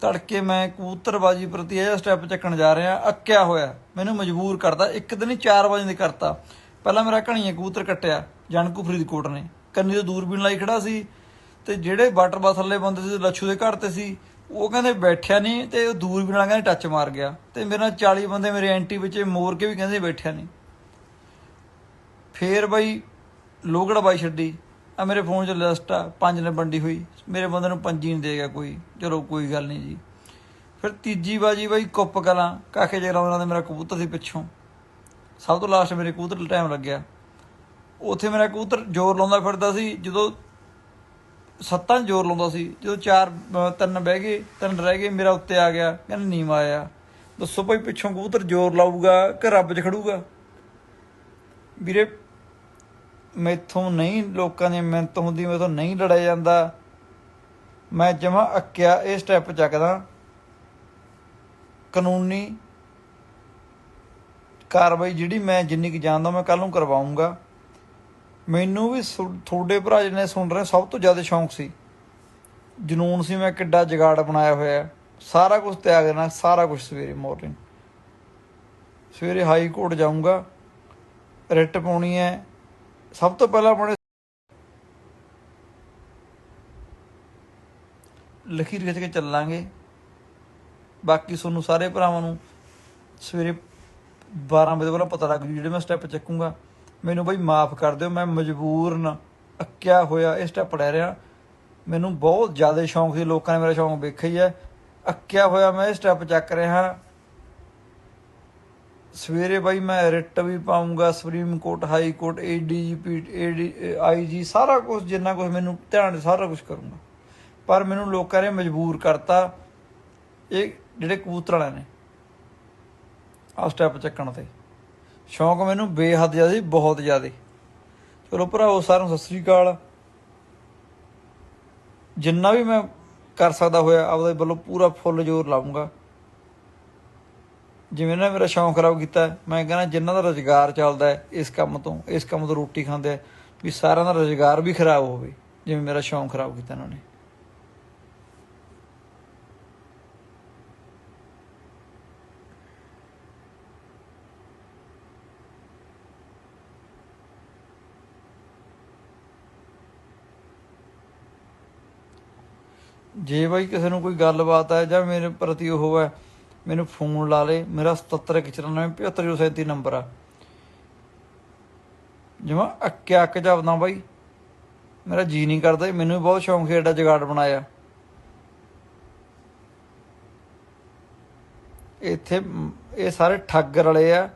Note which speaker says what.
Speaker 1: ਤੜਕੇ ਮੈਂ ਕਬੂਤਰਬਾਜੀ ਪ੍ਰਤੀ ਇਹ ਸਟੈਪ ਚੱਕਣ ਜਾ ਰਿਹਾ, ਅੱਕਿਆ ਹੋਇਆ। ਮੈਨੂੰ ਮਜਬੂਰ ਕਰਦਾ ਇੱਕ ਦਿਨ ਹੀ 4 ਵਜੇ ਦੇ ਕਰਤਾ। ਪਹਿਲਾਂ ਮੇਰਾ ਘਣੀਏ ਕਬੂਤਰ ਕੱਟਿਆ। ਜਣਕੂ ਫਰੀਦਕੋਟ ਨੇ। ਕੰਨੀ ਤੋਂ ਦੂਰਬੀਨ ਲਾਈ ਖੜਾ ਸੀ ਤੇ ਜਿਹੜੇ ਵਾਟਰ ਬਾਸ ਥੱਲੇ ਬੰਦੇ ਸੀ, ਲੱਛੂ ਦੇ ਘਰ ਤੇ ਸੀ, ਉਹ ਕਹਿੰਦੇ ਬੈਠਿਆ ਨਹੀਂ ਤੇ ਉਹ ਦੂਰਬੀਨ ਵਾਲਾ ਕਹਿੰਦੇ ਟੱਚ ਮਾਰ ਗਿਆ। ਤੇ ਮੇਰੇ ਨਾਲ 40 ਬੰਦੇ ਮੇਰੇ ਐਂਟੀ ਵਿੱਚ ਮੋਰ ਕੇ ਵੀ ਕਹਿੰਦੇ ਬੈਠਿਆ ਨਹੀਂ। ਫੇਰ ਬਈ ਲੋਗੜ ਬਾਈ ਛੱਡੀ। ਆ ਮੇਰੇ ਫੋਨ 'ਚ ਲਿਸਟ ਆ, ਪੰਜ ਨੇ ਵੰਡੀ ਹੋਈ। ਮੇਰੇ ਬੰਦੇ ਨੂੰ ਪੰਜੀ ਨਹੀਂ ਦੇਗਾ ਕੋਈ। ਚਲੋ ਕੋਈ ਗੱਲ ਨਹੀਂ ਜੀ। ਫਿਰ ਤੀਜੀ ਬਾਜੀ ਬਾਈ ਕੁੱਪ ਕਲਾਂ। ਕਾਕੇ ਜਗਰਾਉਂ ਦਾ ਮੇਰਾ ਕਬੂਤਰ ਸੀ ਪਿੱਛੋਂ। ਸਭ ਤੋਂ ਲਾਸਟ ਮੇਰੇ ਕਬੂਤਰ ਟਾਈਮ ਲੱਗਿਆ। ਉੱਥੇ ਮੇਰਾ ਕਬੂਤਰ ਜ਼ੋਰ ਲਾਉਂਦਾ ਫਿਰਦਾ ਸੀ। ਜਦੋਂ ਸੱਤਾਂ 'ਚ ਜ਼ੋਰ ਲਾਉਂਦਾ ਸੀ। ਜਦੋਂ ਚਾਰ ਤਿੰਨ ਬਹਿ ਗਏ, ਤਿੰਨ ਰਹਿ ਗਏ, ਮੇਰਾ ਉੱਤੇ ਆ ਗਿਆ। ਕਹਿੰਦਾ ਨੀਵਾ ਆਇਆ। ਦੱਸੋ ਭਾਈ ਪਿੱਛੋਂ ਕਬੂਤਰ ਜ਼ੋਰ ਲਾਊਗਾ ਕਿ ਰੱਬ 'ਚ ਖੜੂਗਾ? ਵੀਰੇ ਮੈਥੋਂ ਨਹੀਂ, ਲੋਕਾਂ ਦੀ ਮਿਹਨਤ ਹੁੰਦੀ, ਮੈਥੋਂ ਨਹੀਂ ਲੜਿਆ ਜਾਂਦਾ। ਮੈਂ ਜਮਾ ਅੱਕਿਆ, ਇਹ ਸਟੈਪ ਚੱਕਦਾ। ਕਾਨੂੰਨੀ ਕਾਰਵਾਈ ਜਿਹੜੀ ਮੈਂ ਜਿੰਨੀ ਕੁ ਜਾਣਦਾ, ਮੈਂ ਕੱਲ ਨੂੰ ਕਰਵਾਉਂਗਾ। ਮੈਨੂੰ ਵੀ ਸੁ- ਤੁਹਾਡੇ ਭਰਾ ਜਿਹਨੇ ਸੁਣ ਰਹੇ, ਸਭ ਤੋਂ ਜ਼ਿਆਦਾ ਸ਼ੌਂਕ ਸੀ। ਜਨੂਨ ਸੀ, ਮੈਂ ਕਿੱਡਾ ਜਗਾੜ ਬਣਾਇਆ ਹੋਇਆ। ਸਾਰਾ ਕੁਝ ਤਿਆਗ ਦੇਣਾ, ਸਾਰਾ ਕੁਝ ਸਵੇਰੇ ਮਾਰਨਿੰਗ ਸਵੇਰੇ ਹਾਈ ਕੋਰਟ ਜਾਊਂਗਾ, ਰਿਟ ਪਾਉਣੀ ਹੈ। ਸਭ ਤੋਂ ਪਹਿਲਾਂ ਆਪਣੇ ਲਖੀਰ ਖਿੱਚ ਕੇ ਚੱਲਾਂਗੇ। ਬਾਕੀ ਤੁਹਾਨੂੰ ਸਾਰੇ ਭਰਾਵਾਂ ਨੂੰ ਸਵੇਰੇ 12 ਵਜੇ ਪਹਿਲਾਂ ਪਤਾ ਲੱਗ ਜੂ, ਜਿਹੜੇ ਮੈਂ ਸਟੈਪ ਚੱਕੂੰਗਾ। ਮੈਨੂੰ ਬਈ ਮਾਫ ਕਰ ਦਿਓ, ਮੈਂ ਮਜਬੂਰਨ ਅੱਕਿਆ ਹੋਇਆ, ਇਹ ਸਟੈਪ ਲੈ ਰਿਹਾ। ਮੈਨੂੰ ਬਹੁਤ ਜ਼ਿਆਦਾ ਸ਼ੌਂਕ ਸੀ, ਲੋਕਾਂ ਨੇ ਮੇਰਾ ਸ਼ੌਂਕ ਵੇਖਿਆ ਹੀ ਹੈ। ਅੱਕਿਆ ਹੋਇਆ ਮੈਂ ਇਹ ਸਟੈਪ ਚੱਕ ਰਿਹਾ। ਸਵੇਰੇ ਬਾਈ ਮੈਂ ਰਿਟ ਵੀ ਪਾਉਂਗਾ supreme court high court ADGP AD IG ਸਾਰਾ ਕੁਝ ਜਿੰਨਾ ਕੁਝ ਮੈਨੂੰ ਧਿਆਨ ਸਾਰਾ ਕੁਝ ਕਰੂੰਗਾ। ਪਰ ਮੈਨੂੰ ਲੋਕਾਂ ਨੇ ਮਜਬੂਰ ਕਰਤਾ, ਇਹ ਜਿਹੜੇ ਕਬੂਤਰ ਵਾਲਿਆਂ ਨੇ ਆ ਸਟੈਪ ਚੱਕਣ ਤੇ। ਸ਼ੌਂਕ ਮੈਨੂੰ ਬੇਹੱਦ ਜ਼ਿਆਦਾ ਸੀ, ਬਹੁਤ ਜ਼ਿਆਦਾ। ਚਲੋ ਭਰਾਓ ਸਾਰਿਆਂ ਨੂੰ ਸਤਿ ਸ੍ਰੀ ਅਕਾਲ। ਜਿੰਨਾ ਵੀ ਮੈਂ ਕਰ ਸਕਦਾ ਹੋਇਆ, ਆਪਦੇ ਵੱਲੋਂ ਪੂਰਾ ਫੁੱਲ ਜ਼ੋਰ ਲਾਉਂਗਾ ਜਿਵੇਂ ਨਾ ਮੇਰਾ ਸ਼ੌਂਕ ਖਰਾਬ ਕੀਤਾ ਮੈਂ ਕਹਿੰਦਾ ਜਿਨ੍ਹਾਂ ਦਾ ਰੋਜ਼ਗਾਰ ਚੱਲਦਾ ਹੈ, ਇਸ ਕੰਮ ਤੋਂ, ਇਸ ਕੰਮ ਤੋਂ ਰੋਟੀ ਖਾਂਦੇ ਆ, ਵੀ ਸਾਰਿਆਂ ਦਾ ਰੋਜ਼ਗਾਰ ਵੀ ਖਰਾਬ ਹੋਵੇ, ਜਿਵੇਂ ਮੇਰਾ ਸ਼ੌਂਕ ਖਰਾਬ ਕੀਤਾ ਇਹਨਾਂ ਨੇ। ਜੇ ਬਾਈ ਕਿਸੇ ਨੂੰ ਕੋਈ ਗੱਲਬਾਤ ਹੈ ਜਾਂ ਮੇਰੇ ਪ੍ਰਤੀ ਉਹ ਹੈ ਮੈਨੂੰ ਫੋਨ ਲਾ ਲੇ, ਮੇਰਾ 7794975037 ਨੰਬਰ ਆ। ਜਮਾ ਅੱਕਿਆ ਅੱਕ ਜਾਵਦਾ ਬਾਈ, ਮੇਰਾ ਜੀ ਨਹੀਂ ਕਰਦਾ ਮੈਨੂੰ ਵੀ ਬਹੁਤ ਸ਼ੌਂਕ ਸੀ ਐਡਾ ਜਗਾੜ ਬਣਾਇਆ। ਇੱਥੇ, ਇਹ ਸਾਰੇ ਠੱਗ ਰਲੇ ਆ।